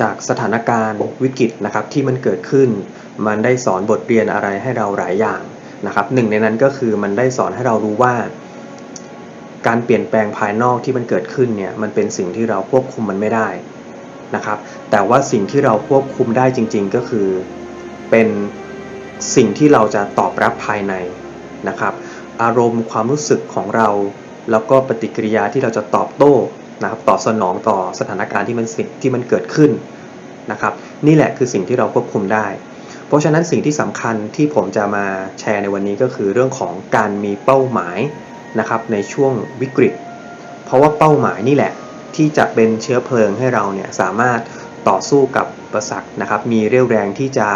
จากสถานการณ์วิกฤตนะครับที่มันเกิดขึ้น มันได้สอนบทเรียนอะไรให้เราหลายอย่างนะครับหนึ่งในนั้นก็คือมันได้สอนให้เรารู้ว่า การเปลี่ยนแปลงภายนอกที่มันเกิดขึ้นเนี่ยมันเป็นสิ่งที่เราควบคุมมันไม่ได้นะครับ แต่ว่าสิ่งที่เราควบคุมได้จริง ๆ ก็คือเป็นสิ่งที่เราจะตอบรับภายในนะครับ อารมณ์ความรู้สึกของเรา แล้วก็ปฏิกิริยาที่เราจะตอบโต้ นะครับตอบสนองต่อสถานการณ์ที่มันสิ่งที่มันเกิดขึ้นนะครับ นี่แหละคือสิ่งที่เราควบคุมได้ เพราะฉะนั้นสิ่งที่สำคัญที่ผมจะมาแชร์ในวันนี้ก็คือเรื่องของการมีเป้าหมายนะครับในช่วงวิกฤต เพราะว่าเป้าหมายนี่แหละที่จะเป็นเชื้อเพลิงให้เราเนี่ยสามารถต่อสู้กับอุประสักนะครับ มีเรี่ยวแรงที่จะ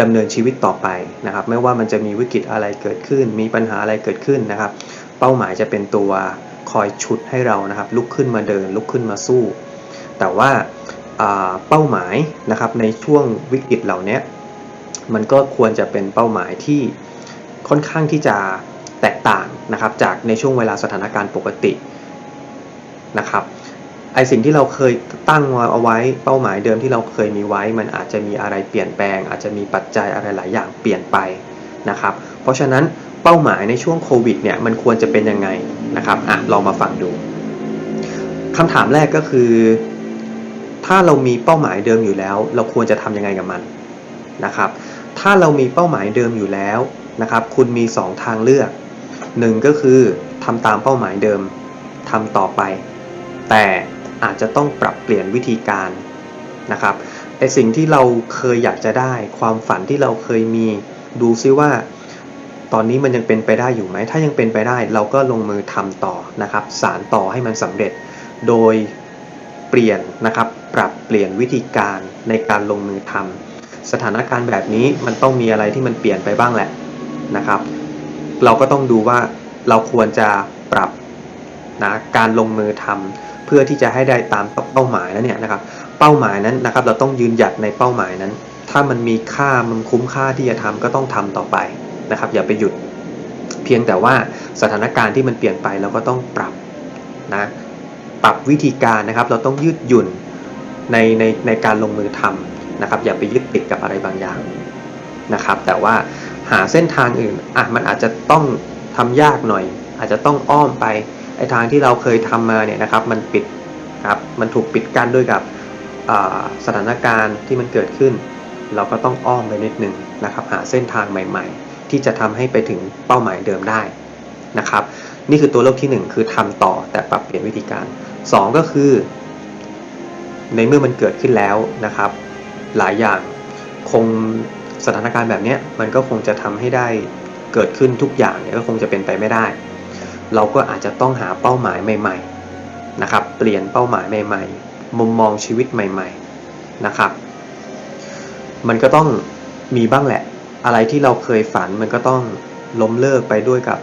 ดำเนินชีวิตต่อไปนะครับ ไม่ว่ามันจะมีวิกฤตอะไรเกิดขึ้น มีปัญหาอะไรเกิดขึ้นนะครับ เป้าหมายจะเป็นตัว คอยฉุดให้เรานะครับ ลุกขึ้นมาเดิน ลุกขึ้นมาสู้ แต่ว่าอ่าเป้าหมายนะครับในช่วงวิกฤตเหล่านี้มันก็ควรจะเป็นเป้าหมายที่ค่อนข้างที่จะแตกต่างนะครับ จากในช่วงเวลาสถานการณ์ปกตินะครับไอสิ่งที่เราเคยตั้งเอาไว้เป้าหมายเดิมที่เราเคยมีไว้ มันอาจจะมีอะไรเปลี่ยนแปลง อาจจะมีปัจจัยอะไรหลายอย่างเปลี่ยนไปนะครับ เพราะฉะนั้น เป้าหมายในช่วงโควิดเนี่ยมันควรจะเป็นยังไงนะครับอะลองมาฟังดูคำถามแรกก็คือ ถ้าเรามีเป้าหมายเดิมอยู่แล้ว เราควรจะทำยังไงกับมันนะครับ ถ้าเรามีเป้าหมายเดิมอยู่แล้วนะครับ คุณมี 2 ทางเลือกหนึ่งก็คือทำตามเป้าหมายเดิมทำต่อไป แต่อาจจะต้องปรับเปลี่ยนวิธีการนะครับไอสิ่งที่เราเคยอยากจะได้ ความฝันที่เราเคยมีดูซิว่า ตอนนี้มันยังเป็นไปได้อยู่ไหม ถ้ายังเป็นไปได้เราก็ลงมือทำต่อนะครับ สารต่อให้มันสำเร็จ โดยเปลี่ยนนะครับ ปรับเปลี่ยนวิธีการในการลงมือทำสถานการณ์แบบนี้มันต้องมีอะไรที่มันเปลี่ยนไปบ้างแหละนะครับ เราก็ต้องดูว่าเราควรจะปรับนะการลงมือทำเพื่อที่จะให้ได้ตามเป้าหมายแล้วเนี่ยนะครับ เป้าหมายนั้นนะครับ เราต้องยืนหยัดในเป้าหมายนั้น ถ้ามันมีค่ามันคุ้มค่าที่จะทำก็ต้องทำต่อไป นะครับ อย่าไปหยุด เพียงแต่ว่าสถานการณ์ที่มันเปลี่ยนไปเราก็ต้องปรับนะปรับวิธีการนะครับ เราต้องยืดหยุ่นในในในการลงมือทำนะครับ อย่าไปยึดติดกับอะไรบางอย่างนะครับ แต่ว่าหาเส้นทางอื่นอะมันอาจจะต้องทำยากหน่อย อาจจะต้องอ้อมไปไอ้ทางที่เราเคยทำมาเนี่ยนะครับ มันปิดครับมันถูกปิดกั้นด้วยกับสถานการณ์ที่มันเกิดขึ้น เราก็ต้องอ้อมไปนิดนึงนะครับ หาเส้นทางใหม่ ๆ ที่จะทำให้ไปถึงเป้าหมายเดิมได้นะครับ นี่คือตัวเลือกที่ 1 คือทำต่อแต่ปรับเปลี่ยนวิธีการ 2 ก็คือ ในเมื่อมันเกิดขึ้นแล้วนะครับ หลายอย่างคงสถานการณ์แบบนี้มันก็คงจะทำให้ได้เกิดขึ้นทุกอย่างเนี่ยก็คงจะเป็นไปไม่ได้ เราก็อาจจะต้องหาเป้าหมายใหม่ ๆนะครับ เปลี่ยนเป้าหมายใหม่ ๆ มุมมองชีวิตใหม่ ๆนะครับ มันก็ต้องมีบ้างแหละ อะไรที่เราเคยฝันมันก็ต้องล้มเลิกไปด้วยกับ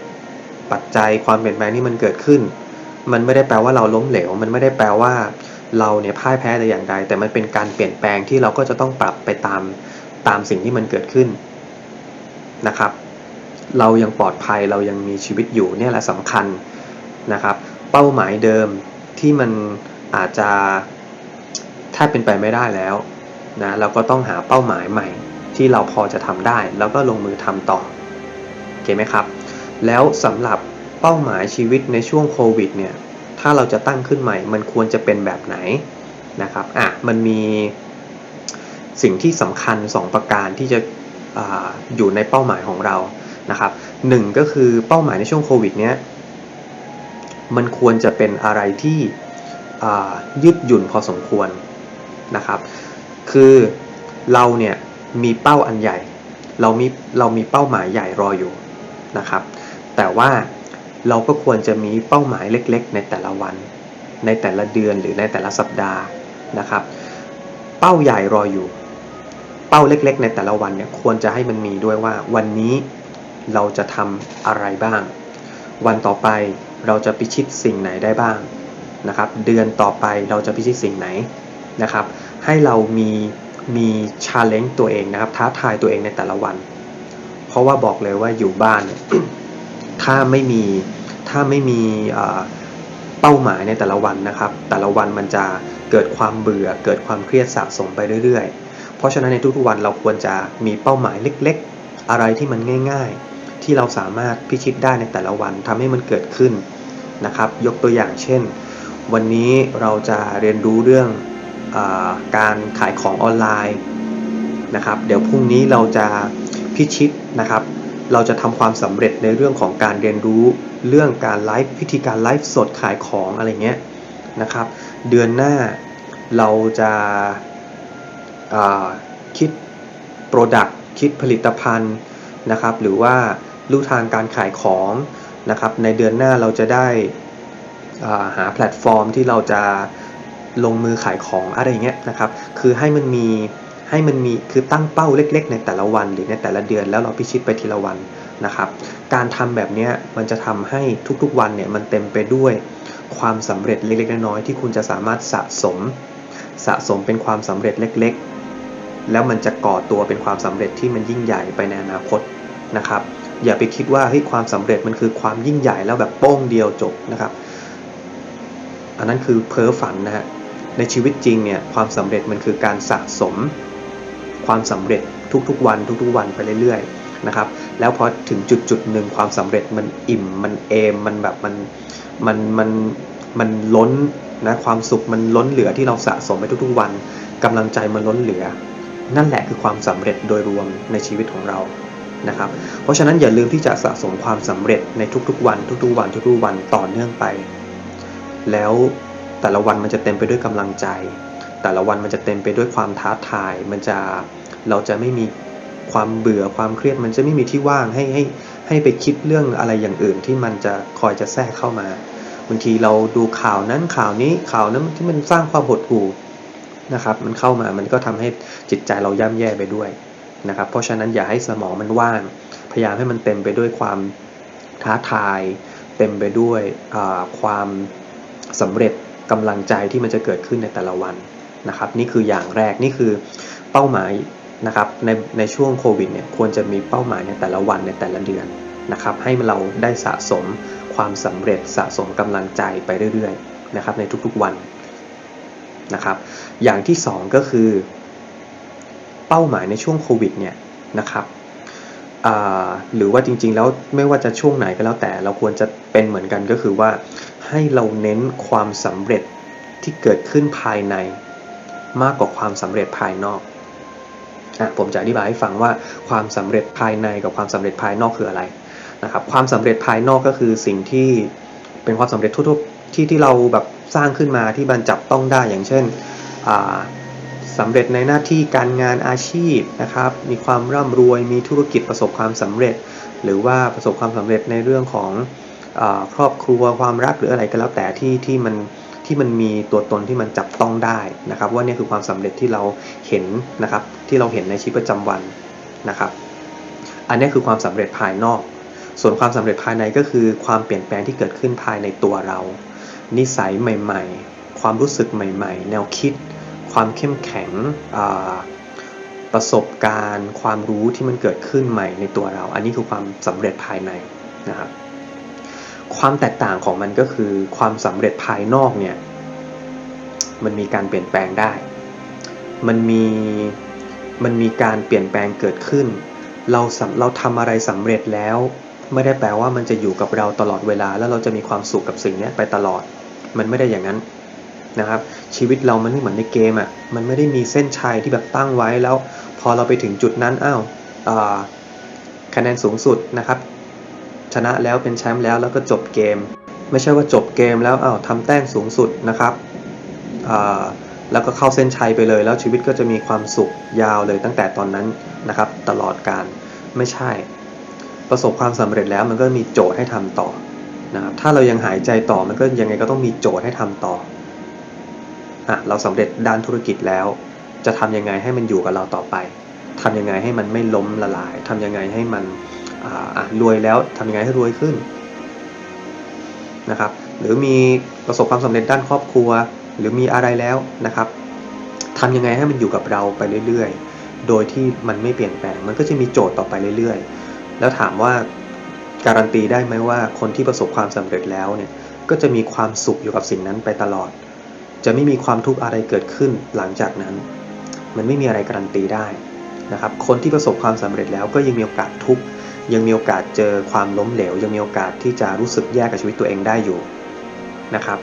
ปัจจัยความเปลี่ยนแปลงที่มันเกิดขึ้น มันไม่ได้แปลว่าเราล้มเหลว มันไม่ได้แปลว่าเราเนี่ยพ่ายแพ้แต่อย่างใด แต่มันเป็นการเปลี่ยนแปลงที่เราก็จะต้องปรับไปตามตามสิ่งที่มันเกิดขึ้นนะครับ เรายังปลอดภัยเรายังมีชีวิตอยู่เนี่ยแหละสำคัญนะครับ เป้าหมายเดิมที่มันอาจจะถ้าเป็นไปไม่ได้แล้วนะเราก็ต้องหาเป้าหมายใหม่ ที่เราพอจะทำได้ แล้วก็ลงมือทำต่อโอเคไหมครับ แล้วสำหรับเป้าหมายชีวิตในช่วงโควิดเนี่ยถ้าเราจะตั้งขึ้นใหม่มันควรจะเป็นแบบไหนนะครับอะมันมีสิ่งที่สำคัญ 2 ประการที่จะออยู่ในเป้าหมายของเรานะครับหนึ่งก็คือเป้าหมายในช่วงโควิดเนี้ยมันควรจะเป็นอะไรที่ยืดหยุ่นพอสมควรนะครับ คือเราเนี่ย มีเป้าอันใหญ่ เรามีเรามีเป้าหมายใหญ่รออยู่นะครับ แต่ว่าเราก็ควรจะมีเป้าหมายเล็ก ๆ ในแต่ละวัน ในแต่ละเดือนหรือในแต่ละสัปดาห์นะครับ เป้าใหญ่รออยู่ เป้าเล็ก ๆ ในแต่ละวันเนี่ยควรจะให้มันมีด้วยว่า วันนี้เราจะทำอะไรบ้าง วันต่อไปเราจะพิชิตสิ่งไหนได้บ้างนะครับ เดือนต่อไปเราจะพิชิตสิ่งไหนนะครับ ให้เรามี มีชาเลนจ์ตัวเองนะครับ ท้าทายตัวเองในแต่ละวัน เพราะว่าบอกเลยว่าอยู่บ้านถ้าไม่มีถ้าไม่มีเป้าหมายในแต่ละวันนะครับ แต่ละวันมันจะเกิดความเบื่อ เกิดความเครียดสะสมไปเรื่อยๆ เพราะฉะนั้นในทุกๆวันเราควรจะมีเป้าหมายเล็กๆ อะไรที่มันง่าย ๆ ที่เราสามารถพิชิตได้ในแต่ละวันทำให้มันเกิดขึ้นนะครับ ยกตัวอย่างเช่น วันนี้เราจะเรียนรู้เรื่อง การขายของออนไลน์นะครับ เดี๋ยวพรุ่งนี้เราจะพิชิตนะครับ เราจะทำความสำเร็จในเรื่องของการเรียนรู้เรื่องการไลฟ์พิธีการไลฟ์สดขายของอะไรเงี้ยนะครับ เดือนหน้าเราจะาคิด Product คิดผลิตภัณฑ์นะครับ หรือว่าลู่ทางการขายของนะครับ ในเดือนหน้าเราจะได้าหาแพลตฟอร์มที่เราจะ ลงมือขายของอะไรเงี้ยนะครับ คือให้มันมีให้มันมีคือตั้งเป้าเล็ก ๆ ในแต่ละวันหรือในแต่ละเดือนแล้วเราพิชิตไปทีละวันนะครับ การทำแบบนี้มันจะทำให้ทุกๆวันเนี่ยมันเต็มไปด้วยความสำเร็จเล็กๆน้อยๆที่คุณจะสามารถสะสม สะสมเป็นความสำเร็จเล็ก ๆ แล้วมันจะก่อตัวเป็นความสำเร็จที่มันยิ่งใหญ่ไปในอนาคตนะครับ อย่าไปคิดว่าเฮ้ยความสำเร็จมันคือความยิ่งใหญ่แล้วแบบโป้งเดียวจบนะครับ อันนั้นคือเพ้อฝันนะฮะ ในชีวิตจริงเนี่ยความสำเร็จมันคือการสะสม ความสำเร็จทุกๆวันทุกๆวันไปเรื่อยๆนะครับ แล้วพอถึงจุดจุดๆหนึ่งความสำเร็จมันอิ่มมันเอมมันแบบมันมันมันมันล้นนะความสุขมันล้นเหลือที่เราสะสมไปทุกๆวันกำลังใจมันล้นเหลือ นั่นแหละคือความสำเร็จโดยรวมในชีวิตของเรานะครับ เพราะฉะนั้นอย่าลืมที่จะสะสมความสำเร็จในทุกๆวัน ทุกๆวันทุกๆวันต่อเนื่องไป แล้ว แต่ละวันมันจะเต็มไปด้วยกำลังใจ แต่ละวันมันจะเต็มไปด้วยความท้าทาย มันจะเราจะไม่มีความเบื่อความเครียดมันจะไม่มีที่ว่างให้ให้ให้ไปคิดเรื่องอะไรอย่างอื่นที่มันจะคอยจะแทรกเข้ามาบางทีเราดูข่าวนั้นข่าวนี้ข่าวนั้นที่มันสร้างความหดหู่นะครับ มันเข้ามามันก็ทำให้จิตใจเราย่ำแย่ไปด้วยนะครับ เพราะฉะนั้นอย่าให้สมองมันว่าง พยายามให้มันเต็มไปด้วยความท้าทาย เต็มไปด้วยความสำเร็จ กำลังใจที่มันจะเกิดขึ้นในแต่ละวันนะครับ นี่คืออย่างแรกนี่คือเป้าหมายนะครับในในช่วงโควิดเนี่ยควรจะมีเป้าหมายในแต่ละวันในแต่ละเดือนนะครับให้เราได้สะสมความสำเร็จสะสมกำลังใจไปเรื่อยๆนะครับในทุกๆวันนะครับ อย่างที่สองก็คือ เป้าหมายในช่วงโควิดเนี่ยนะครับ หรือว่าจริง ๆ แล้วไม่ว่าจะช่วงไหนก็แล้วแต่เราควรจะเป็นเหมือนกันก็คือว่า ให้เราเน้นความสำเร็จที่เกิดขึ้นภายในมากกว่าความสำเร็จภายนอกอะผมจะอธิบายให้ฟังว่าความสำเร็จภายในกับความสำเร็จภายนอกคืออะไรนะครับ ความสำเร็จภายนอกก็คือสิ่งที่เป็นความสำเร็จทั่วๆที่ที่เราแบบสร้างขึ้นมาที่มันจับต้องได้อย่างเช่นอ่า สำเร็จในหน้าที่การงานอาชีพนะครับ มีความร่ำรวย มีธุรกิจประสบความสำเร็จ หรือว่าประสบความสำเร็จในเรื่องของอครอบครัวความรักหรืออะไรก็แล้วแต่ที่ที่มันที่มันมีตัวตนที่มันจับต้องได้นะครับ ว่านี่คือความสำเร็จที่เราเห็นนะครับ ที่เราเห็นในชีวิตประจำวันนะครับ อันนี้คือความสำเร็จภายนอก ส่วนความสำเร็จภายในก็คือความเปลี่ยนแปลงที่เกิดขึ้นภายในตัวเรา นิสัยใหม่ ๆ ความรู้สึกใหม่ ๆ แนวคิด ความเข้มแข็งประสบการณ์ ความรู้ที่มันเกิดขึ้นใหม่ในตัวเรา อันนี้คือความสำเร็จภายในนะครับความแตกต่างของมันก็คือความสำเร็จภายนอกเนี่ยมันมีการเปลี่ยนแปลงได้ มันมีมันมีการเปลี่ยนแปลงเกิดขึ้น เราเราทำอะไรสำเร็จแล้ว ไม่ได้แปลว่ามันจะอยู่กับเราตลอดเวลา แล้วเราจะมีความสุขกับสิ่งนี้ไปตลอด มันไม่ได้อย่างนั้น นะครับ ชีวิตเรามันไม่เหมือนในเกมอะ่ะมันไม่ได้มีเส้นชัยที่แบบตั้งไว้แล้ว พอเราไปถึงจุดนั้นอ้าวคะแนนสูงสุดนะครับ ชนะแล้วเป็นแชมป์แล้วแล้วก็จบเกม ไม่ใช่ว่าจบเกมแล้วอ้าวทำแต้มสูงสุดนะครับแล้วก็เข้าเส้นชัยไปเลย แล้วชีวิตก็จะมีความสุขยาวเลยตั้งแต่ตอนนั้นนะครับ ตลอดการไม่ใช่ ประสบความสำเร็จแล้วมันก็มีโจทย์ให้ทำต่อนะครับถ้าเรายังหายใจต่อมันก็ยังไงก็ต้องมีโจทย์ให้ทำต่อ อะเราสำเร็จด้านธุรกิจแล้ว จะทำยังไงให้มันอยู่กับเราต่อไปทำยังไงให้มันไม่ล้มละลายทำยังไงให้มันอ่ารวยแล้วทำยังไงให้รวยขึ้นนะครับ หรือมีประสบความสำเร็จด้านครอบครัว หรือมีอะไรแล้วนะครับทำยังไงให้มันอยู่กับเราไปเรื่อยๆ โดยที่มันไม่เปลี่ยนแปลง มันก็จะมีโจทย์ต่อไปเรื่อยๆ แล้วถามว่าการันตีได้ไหมว่าคนที่ประสบความสำเร็จแล้วเนี่ยก็จะมีความสุขอยู่กับสิ่งนั้นไปตลอด จะไม่มีความทุกข์อะไรเกิดขึ้นหลังจากนั้น มันไม่มีอะไรการันตีได้นะครับ คนที่ประสบความสำเร็จแล้วก็ยังมีโอกาสทุกข์ยังมีโอกาสเจอความล้มเหลว ยังมีโอกาสที่จะรู้สึกแย่กับชีวิตตัวเองได้อยู่นะครับ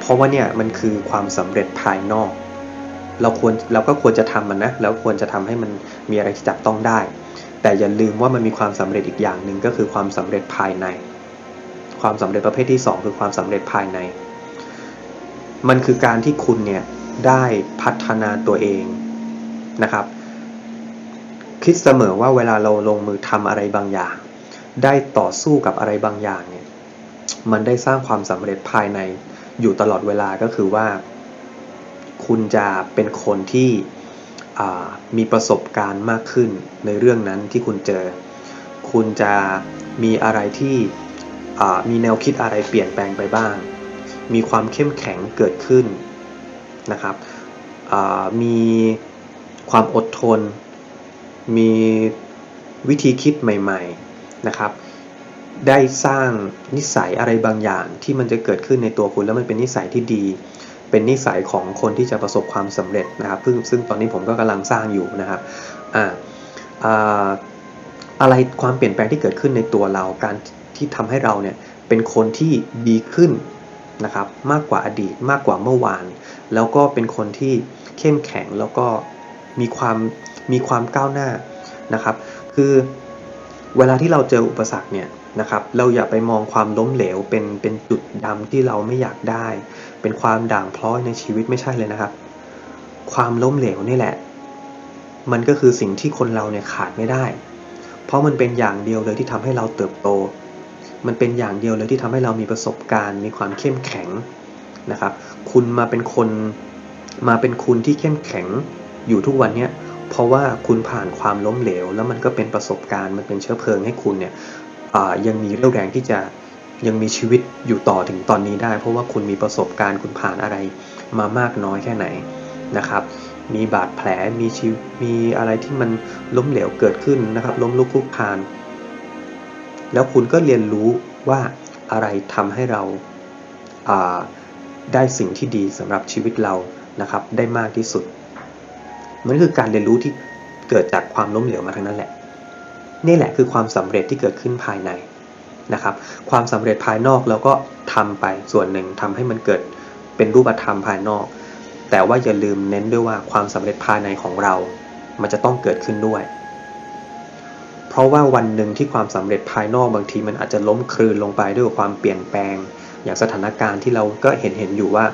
เพราะว่าเนี่ยมันคือความสำเร็จภายนอก เราควรเราก็ควรจะทำมันนะแล้วควรจะทำให้มันมีอะไรที่จับต้องได้ แต่อย่าลืมว่ามันมีความสำเร็จอีกอย่างหนึ่งก็คือความสำเร็จภายใน ความสำเร็จประเภทที่ 2 คือความสำเร็จภายใน มันคือการที่คุณเนี่ยได้พัฒนาตัวเองนะครับ คิดเสมอว่าเวลาเราลงมือทำอะไรบางอย่าง ได้ต่อสู้กับอะไรบางอย่างเนี่ยมันได้สร้างความสำเร็จภายในอยู่ตลอดเวลาก็คือว่า คุณจะเป็นคนที่มีประสบการณ์มากขึ้นในเรื่องนั้นที่คุณเจอ คุณจะมีอะไรที่มีแนวคิดอะไรเปลี่ยนแปลงไปบ้าง มีความเข้มแข็งเกิดขึ้นนะครับมีความอดทน มีวิธีคิดใหม่ๆนะครับ ได้สร้างนิสัยอะไรบางอย่างที่มันจะเกิดขึ้นในตัวคุณแล้วมันเป็นนิสัยที่ดี เป็นนิสัยของคนที่จะประสบความสำเร็จนะครับซึ่งซึ่งตอนนี้ผมก็กำลังสร้างอยู่นะครับอ่าอะไรความเปลี่ยนแปลงที่เกิดขึ้นในตัวเราการที่ทำให้เราเนี่ยเป็นคนที่ดีขึ้น นะครับมากกว่าอดีตมากกว่าเมื่อวาน แล้วก็เป็นคนที่เข้มแข็งแล้วก็มีความมีความก้าวหน้านะครับ คือเวลาที่เราเจออุปสรรคเนี่ยนะครับเราอย่าไปมองความล้มเหลวเป็นเป็นจุดดำที่เราไม่อยากได้ เป็นความด่างพร้อยในชีวิตไม่ใช่เลยนะครับ ความล้มเหลวนี่แหละ มันก็คือสิ่งที่คนเราเนี่ยขาดไม่ได้ เพราะมันเป็นอย่างเดียวเลยที่ทำให้เราเติบโต มันเป็นอย่างเดียวเลยที่ทำให้เรามีประสบการณ์ มีความเข้มแข็งนะครับ คุณมาเป็นคนมาเป็นคุณที่เข้มแข็งอยู่ทุกวันเนี้ยเพราะว่าคุณผ่านความล้มเหลว แล้วมันก็เป็นประสบการณ์มันเป็นเชื้อเพลิงให้คุณเนี่ยยังมีเรี่ยวแรงที่จะยังมีชีวิตอยู่ต่อถึงตอนนี้ได้ เพราะว่าคุณมีประสบการณ์คุณผ่านอะไรมามากน้อยแค่ไหนนะครับมีบาดแผลมีชีมีอะไรที่มันล้มเหลวเกิดขึ้นนะครับ ล้มลุกคลุกคลาน แล้วคุณก็เรียนรู้ว่าอะไรทำให้เราได้สิ่งที่ดีสำหรับชีวิตเรานะครับได้มากที่สุด มันคือการเรียนรู้ที่เกิดจากความล้มเหลวมาทั้งนั้นแหละ นี่แหละคือความสำเร็จที่เกิดขึ้นภายในนะครับ ความสำเร็จภายนอกเราก็ทำไปส่วนหนึ่งทำให้มันเกิดเป็นรูปธรรมภายนอก แต่ว่าอย่าลืมเน้นด้วยว่าความสำเร็จภายในของเรา มันจะต้องเกิดขึ้นด้วย ราะว่าวันหนึ่งที่ความสำเร็จภายนอกบางทีมันอาจจะล้มคลืนลงไปด้วยความเปลี่ยนแปลง อย่างสถานการณ์ที่เราก็เห็นเห็นอยู่ว่า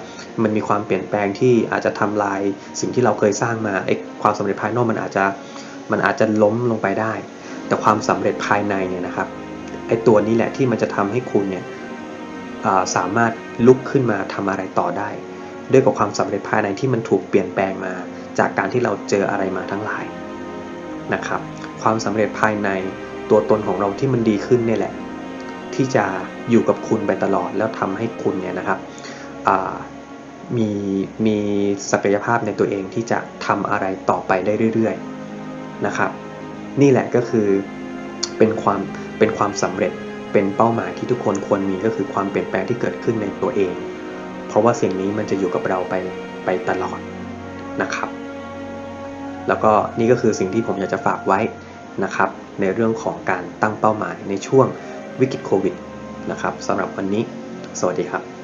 มันมีความเปลี่ยนแปลงที่อาจจะทำลายสิ่งที่เราเคยสร้างมาไอ้ความสำเร็จภายนอกมันอาจจะมันอาจจะล้มลงไปได้ แต่ความสำเร็จภายในเนี่ยนะครับไอ้ตัวนี้แหละที่มันจะทำให้คุณเนี่ยสามารถลุกขึ้นมาทำอะไรต่อได้ ด้วยกับความสำเร็จภายในที่มันถูกเปลี่ยนแปลงมาจากการที่เราเจออะไรมาทั้งหลายนะครับ ความสำเร็จภายในตัวตนของเราที่มันดีขึ้นนี่แหละ ที่จะอยู่กับคุณไปตลอดแล้วทำให้คุณเนี่ยนะครับมีมีศักยภาพในตัวเองที่จะทำอะไรต่อไปได้เรื่อยๆนะครับ นี่แหละก็คือเป็นความเป็นความสำเร็จเป็นเป้าหมายที่ทุกคนควรมีก็คือความเปลี่ยนแปลงที่เกิดขึ้นในตัวเอง เพราะว่าสิ่งนี้มันจะอยู่กับเราไปไปตลอดนะครับ แล้วก็นี่ก็คือสิ่งที่ผมอยากจะฝากไว้ นะครับในเรื่องของการตั้งเป้าหมายในช่วงวิกฤตโควิดนะครับสำหรับวันนี้ สวัสดีครับ